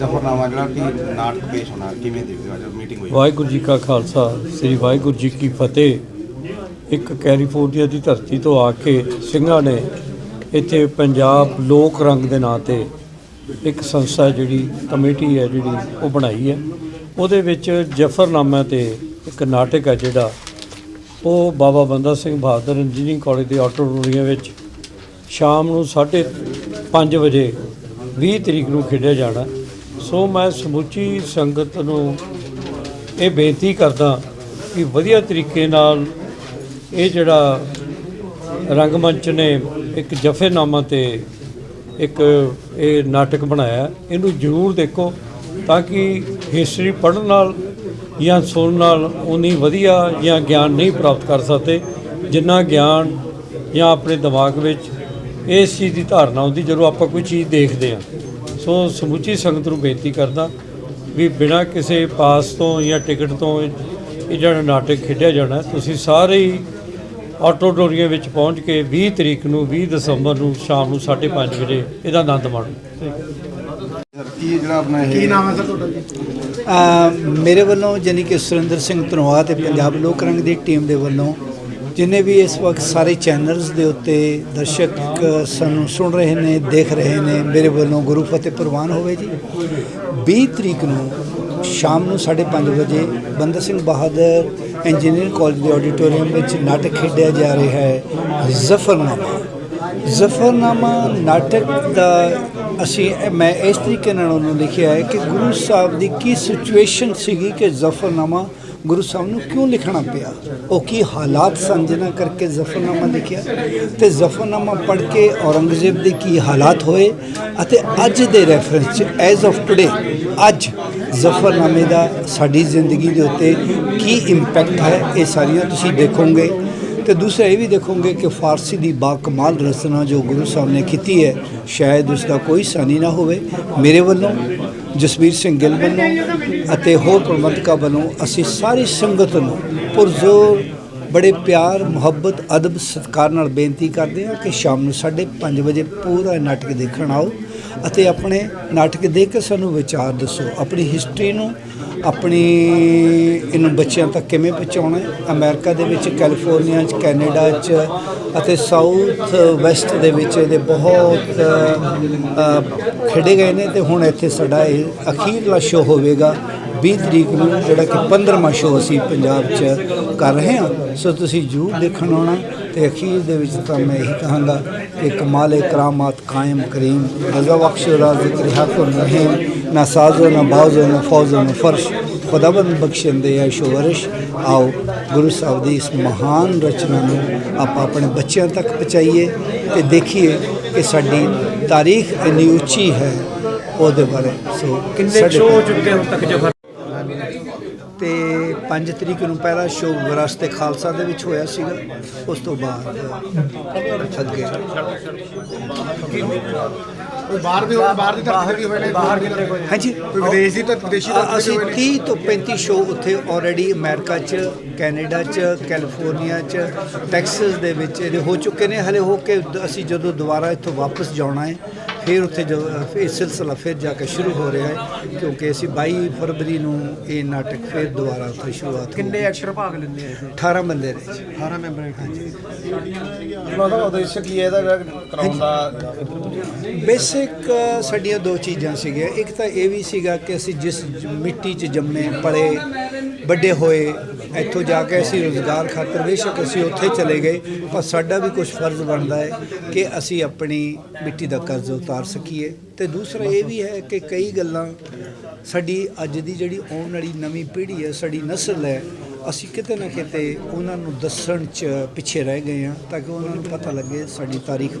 ਜਫਰਨਾਮਾ ਜਿਹੜਾ ਕਿ ਨਾਟਕ ਪੇਸ਼ ਹੋਣਾ, ਕਿਵੇਂ ਦੇਖਦੇ ਹੋ ਅੱਜ ਮੀਟਿੰਗ ਹੋਈ? ਵਾਹਿਗੁਰੂ ਜੀ ਕਾ ਖਾਲਸਾ, ਸ੍ਰੀ ਵਾਹਿਗੁਰੂ ਜੀ ਕੀ ਫਤਿਹ। ਇੱਕ ਕੈਲੀਫੋਰਨੀਆ ਦੀ ਧਰਤੀ ਤੋਂ ਆ ਕੇ ਸਿੰਘਾਂ ਨੇ ਇੱਥੇ ਪੰਜਾਬ ਲੋਕ ਰੰਗ ਦੇ ਨਾਂ ਤੇ ਇੱਕ ਸੰਸਥਾ ਜਿਹੜੀ, ਕਮੇਟੀ ਹੈ ਜਿਹੜੀ, ਉਹ ਬਣਾਈ ਹੈ। ਉਹਦੇ ਵਿੱਚ ਜਫਰਨਾਮਾ ਤੇ ਇੱਕ ਨਾਟਕ ਹੈ ਜਿਹੜਾ, ਉਹ ਬਾਬਾ ਬੰਦਾ ਸਿੰਘ ਬਹਾਦਰ ਇੰਜੀਨੀਅਰਿੰਗ ਕਾਲਜ ਦੇ ਆਟੋਟੋਰੀਆ ਵਿੱਚ ਸ਼ਾਮ ਨੂੰ 5:30 ਵਜੇ 20 ਤਰੀਕ ਨੂੰ ਖੇਡਿਆ ਜਾਣਾ। ਸੋ ਮੈਂ ਸਮੁੱਚੀ ਸੰਗਤ ਨੂੰ ਇਹ ਬੇਨਤੀ ਕਰਦਾ ਕਿ ਵਧੀਆ ਤਰੀਕੇ ਨਾਲ ਇਹ ਜਿਹੜਾ ਰੰਗਮੰਚ ਨੇ ਇੱਕ ਜਫੇਨਾਮਾ ਤੇ ਇੱਕ ਇਹ ਨਾਟਕ ਬਣਾਇਆ, ਇਹਨੂੰ ਜ਼ਰੂਰ ਦੇਖੋ ਤਾਂ ਕਿ ਹਿਸਟਰੀ ਪੜ੍ਹਨ ਨਾਲ ਜਾਂ ਸੁਣਨ ਨਾਲ ਉਨੀ ਵਧੀਆ ਜਾਂ ਗਿਆਨ ਨਹੀਂ ਪ੍ਰਾਪਤ ਕਰ ਸਕਦੇ, ਜਿੰਨਾ ਗਿਆਨ ਜਾਂ ਆਪਣੇ ਦਿਮਾਗ ਵਿੱਚ ਇਸ ਚੀਜ਼ ਦੀ ਧਾਰਨਾ ਹੁੰਦੀ, ਜਦੋਂ ਆਪਾਂ ਕੋਈ ਚੀਜ਼ ਦੇਖਦੇ ਹਾਂ। ਸੋ ਸਮੁੱਚੀ ਸੰਗਤ ਨੂੰ ਬੇਨਤੀ ਕਰਦਾ ਵੀ ਬਿਨਾਂ ਕਿਸੇ ਪਾਸ ਤੋਂ ਜਾਂ ਟਿਕਟ ਤੋਂ ਇਹ ਜਿਹੜਾ ਨਾਟਕ ਖੇਡਿਆ ਜਾਣਾ ਤੁਸੀਂ ਸਾਰੇ ਹੀ ਆਟੋਟੋਰੀਅਮ ਵਿੱਚ ਪਹੁੰਚ ਕੇ 20 ਤਰੀਕ ਨੂੰ 20 ਦਸੰਬਰ ਨੂੰ ਸ਼ਾਮ ਨੂੰ 5:30 ਵਜੇ ਇਹਦਾ ਆਨੰਦ ਮਾਣੋ। ਕੀ ਜਿਹੜਾ ਆਪਣਾ ਇਹ ਕੀ ਨਾਮ ਹੈ ਸਰ ਅ, ਮੇਰੇ ਵੱਲੋਂ ਜਾਨੀ ਕਿ ਸੁਰਿੰਦਰ ਸਿੰਘ ਧਨੋਆ ਤੇ ਪੰਜਾਬ ਲੋਕ ਰੰਗ ਦੀ ਟੀਮ ਦੇ ਵੱਲੋਂ ਜਿੰਨੇ ਵੀ ਇਸ ਵਕਤ ਸਾਰੇ ਚੈਨਲਸ ਦੇ ਉੱਤੇ ਦਰਸ਼ਕ ਸਾਨੂੰ ਸੁਣ ਰਹੇ ਨੇ, ਦੇਖ ਰਹੇ ਨੇ, ਮੇਰੇ ਵੱਲੋਂ ਗੁਰੂ ਫਤਿਹ ਪ੍ਰਵਾਨ ਹੋਵੇ ਜੀ। 20 ਤਰੀਕ ਨੂੰ ਸ਼ਾਮ ਨੂੰ 5:30 ਵਜੇ ਬੰਦਾ ਸਿੰਘ ਬਹਾਦਰ ਇੰਜੀਨੀਅਰਿੰਗ ਕਾਲਜ ਦੇ ਆਡੀਟੋਰੀਅਮ ਵਿੱਚ ਨਾਟਕ ਖੇਡਿਆ ਜਾ ਰਿਹਾ ਹੈ, ਜ਼ਫਰਨਾਮਾ। ਜ਼ਫਰਨਾਮਾ ਨਾਟਕ ਦਾ ਅਸੀਂ, ਮੈਂ ਇਸ ਤਰੀਕੇ ਨਾਲ ਉਹਨੂੰ ਲਿਖਿਆ ਹੈ ਕਿ ਗੁਰੂ ਸਾਹਿਬ ਦੀ ਕੀ ਸਿਚੁਏਸ਼ਨ ਸੀਗੀ ਕਿ ਜ਼ਫਰਨਾਮਾ ਗੁਰੂ ਸਾਹਿਬ ਨੂੰ ਕਿਉਂ ਲਿਖਣਾ ਪਿਆ? ਉਹ ਕੀ ਹਾਲਾਤ ਸਨ ਜਿਨ੍ਹਾਂ ਕਰਕੇ ਜ਼ਫਰਨਾਮਾ ਲਿਖਿਆ? ਤੇ ਜ਼ਫਰਨਾਮਾ ਪੜ੍ਹ ਕੇ ਔਰੰਗਜ਼ੇਬ ਦੇ ਕੀ ਹਾਲਾਤ ਹੋਏ? ਅਤੇ ਅੱਜ ਦੇ ਰੈਫਰੈਂਸ 'ਚ ਐਜ਼ ਆਫ ਟੁਡੇ ਅੱਜ ਜ਼ਫਰਨਾਮੇ ਦਾ ਸਾਡੀ ਜ਼ਿੰਦਗੀ ਦੇ ਉੱਤੇ ਕੀ ਇੰਪੈਕਟ ਹੈ? ਇਹ ਸਾਰੀਆਂ ਤੁਸੀਂ ਦੇਖੋਗੇ। ਤੇ ਦੂਸਰਾ ਇਹ ਵੀ ਦੇਖੋਗੇ ਕਿ ਫਾਰਸੀ ਦੀ ਬਾ ਕਮਾਲ ਰਚਨਾ ਜੋ ਗੁਰੂ ਸਾਹਿਬ ਨੇ ਕੀਤੀ ਹੈ, ਸ਼ਾਇਦ ਉਸ ਦਾ ਕੋਈ ਸਾਨੀ ਨਾ ਹੋਵੇ। ਮੇਰੇ ਵੱਲੋਂ, ਜਸਵੀਰ ਸਿੰਘ ਗਿੱਲ ਵੱਲੋਂ ਅਤੇ ਹੋਰ ਪ੍ਰਬੰਧਕਾਂ ਵੱਲੋਂ ਅਸੀਂ ਸਾਰੀ ਸੰਗਤ ਨੂੰ ਪੁਰਜ਼ੋਰ ਬੜੇ ਪਿਆਰ, ਮੁਹੱਬਤ, ਅਦਬ, ਸਤਿਕਾਰ ਨਾਲ ਬੇਨਤੀ ਕਰਦੇ ਹਾਂ ਕਿ ਸ਼ਾਮ ਨੂੰ 5:30 ਵਜੇ ਪੂਰਾ ਨਾਟਕ ਦੇਖਣ ਆਓ ਅਤੇ ਆਪਣੇ ਨਾਟਕ ਦੇਖ ਕੇ ਸਾਨੂੰ ਵਿਚਾਰ ਦੱਸੋ, ਆਪਣੀ ਹਿਸਟਰੀ ਨੂੰ ਆਪਣੀ ਇਹਨੂੰ ਬੱਚਿਆਂ ਤੱਕ ਕਿਵੇਂ ਪਹੁੰਚਾਉਣਾ ਹੈ? ਅਮਰੀਕਾ ਦੇ ਵਿੱਚ ਕੈਲੀਫੋਰਨੀਆ 'ਚ ਕੈਨੇਡਾ 'ਚ ਅਤੇ ਸਾਊਥ ਵੈਸਟ ਦੇ ਵਿੱਚ ਇਹਦੇ ਬਹੁਤ ਅ, ਖੇਡੇ ਗਏ ਨੇ ਤੇ ਹੁਣ ਇੱਥੇ ਸਾਡਾ ਇਹ ਅਖੀਰਲਾ ਸ਼ੋਅ ਹੋਵੇਗਾ 20 ਤਰੀਕ ਨੂੰ ਜਿਹੜਾ ਕਿ 15ਵਾਂ ਸ਼ੋਅ ਅਸੀਂ ਪੰਜਾਬ 'ਚ ਕਰ ਰਹੇ ਹਾਂ। ਸੋ ਤੁਸੀਂ ਜ਼ਰੂਰ ਦੇਖਣ ਆਉਣਾ ਤੇ ਅਖੀਰ ਦੇ ਵਿੱਚ ਤਾਂ ਮੈਂ ਇਹੀ ਕਹਾਂਗਾ ਕਿ ਕਮਾਲ ਕਰਾਮਾਤ ਕਾਇਮ ਕਰੀਮ ਰਜ਼ਾ ਬਖਸ਼ ਰਾ ਰਿਹਾ ਹਕ ਰਹੀਮ ਨਾ ਸਾਜ਼ੋ ਨਾ ਬਾਜ਼ੋ ਨਾ ਫੌਜ਼ੋ ਨਾ ਫਰਸ਼ ਖੁਦਾਵੰਦ ਬਖਸ਼ਿੰਦੇ ਹੈ ਸ਼ੋਵਰਸ਼ ਆਓ ਗੁਰੂ ਸਾਹਿਬ ਦੀ ਇਸ ਮਹਾਨ ਰਚਨਾ ਨੂੰ ਆਪਾਂ ਆਪਣੇ ਬੱਚਿਆਂ ਤੱਕ ਪਹੁੰਚਾਈਏ ਤੇ ਦੇਖੀਏ ਕਿ ਸਾਡੀ ਤਾਰੀਖ ਇੰਨੀ ਉੱਚੀ ਹੈ ਉਹਦੇ ਬਾਰੇ ਸੋ ਕਿੰਨੇ ਸ਼ੋਅ ਚੁੱਕੇ ਹੁਣ ਤੱਕ ਜਫਰ ਤੇ 5 ਤਰੀਕ ਨੂੰ ਪਹਿਲਾ ਸ਼ੋਅ ਵਿਰਾਸਤ ਖਾਲਸਾ ਦੇ ਵਿੱਚ ਹੋਇਆ ਸੀਗਾ ਉਸ ਤੋਂ ਬਾਅਦ ਅੱਗੇ। ਉਹ ਬਾਹਰ ਦੇ ਬਾਹਰ ਦੀ ਤੇ ਵੀ ਹੋਏ ਨੇ ਬਾਹਰ ਕਿਤੇ ਕੋਈ ਹਾਂਜੀ। ਕੋਈ ਵਿਦੇਸ਼ ਦੀ ਤਾਂ ਵਿਦੇਸ਼ੀ ਤੇ ਅਸੀਂ ਹੋਏ ਨੇ। 30 ਤੋਂ 35 ਸ਼ੋਅ ਉੱਥੇ ਆਲਰੇਡੀ ਅਮਰੀਕਾ 'ਚ ਕੈਨੇਡਾ 'ਚ ਕੈਲੀਫੋਰਨੀਆ 'ਚ ਟੈਕਸਸ ਦੇ ਵਿੱਚ ਇਹਦੇ ਹੋ ਚੁੱਕੇ ਨੇ। ਹਲੇ ਹੋ ਕੇ ਦ- ਅਸੀਂ ਜਦੋਂ ਦੁਬਾਰਾ ਇੱਥੋਂ ਵਾਪਸ ਜਾਣਾ ਹੈ ਫਿਰ ਉੱਥੇ ਜੋ ਫਿਰ ਸਿਲਸਿਲਾ ਫਿਰ ਜਾ ਕੇ ਸ਼ੁਰੂ ਹੋ ਰਿਹਾ ਹੈ ਕਿਉਂਕਿ ਅਸੀਂ 22 ਫਰਵਰੀ ਨੂੰ ਇਹ ਨਾਟਕ ਫਿਰ ਦੁਬਾਰਾ ਉੱਥੇ ਸ਼ੁਰੂਆਤ ਕਿੰਨੇ ਐਕਟਰ ਭਾਗ ਲੈਂਦੇ ਆ 18 ਬੰਦੇ ਨੇ। ਜੀ 18 ਮੈਂਬਰ ਹਾਂਜੀ। ਉਹਨਾਂ ਦਾ ਉਦੇਸ਼ ਕੀ ਹੈ ਇਹਦਾ ਕਰਾਉਣ ਦਾ ਬੇਸਿਕ ਸਾਡੀਆਂ ਦੋ ਚੀਜ਼ਾਂ ਸੀਗੀਆਂ। ਇੱਕ ਤਾਂ ਇਹ ਵੀ ਸੀਗਾ ਕਿ ਅਸੀਂ ਜਿਸ ਮਿੱਟੀ 'ਚ ਜੰਮੇ ਪਲੇ ਵੱਡੇ ਹੋਏ, ਇੱਥੋਂ ਜਾ ਕੇ ਅਸੀਂ ਰੋਜ਼ਗਾਰ ਖਾਤਰ ਬੇਸ਼ੱਕ ਅਸੀਂ ਉੱਥੇ ਚਲੇ ਗਏ, ਪਰ ਸਾਡਾ ਵੀ ਕੁਝ ਫਰਜ਼ ਬਣਦਾ ਹੈ ਕਿ ਅਸੀਂ ਆਪਣੀ ਮਿੱਟੀ ਦਾ ਕਰਜ਼ ਉਤਾਰ ਸਕੀਏ। ਤੇ ਦੂਸਰਾ ਇਹ ਵੀ ਹੈ ਕਿ ਕਈ ਗੱਲਾਂ ਸਾਡੀ ਅੱਜ ਦੀ ਜਿਹੜੀ ਆਉਣ ਵਾਲੀ ਨਵੀਂ ਪੀੜ੍ਹੀ ਹੈ, ਸਾਡੀ ਨਸਲ ਹੈ, ਅਸੀਂ ਕਿਤੇ ਨਾ ਕਿਤੇ ਉਹਨਾਂ ਨੂੰ ਦੱਸਣ 'ਚ ਪਿੱਛੇ ਰਹਿ ਗਏ ਹਾਂ ਤਾਂ ਕਿ ਉਹਨਾਂ ਨੂੰ ਪਤਾ ਲੱਗੇ ਸਾਡੀ ਤਾਰੀਖ।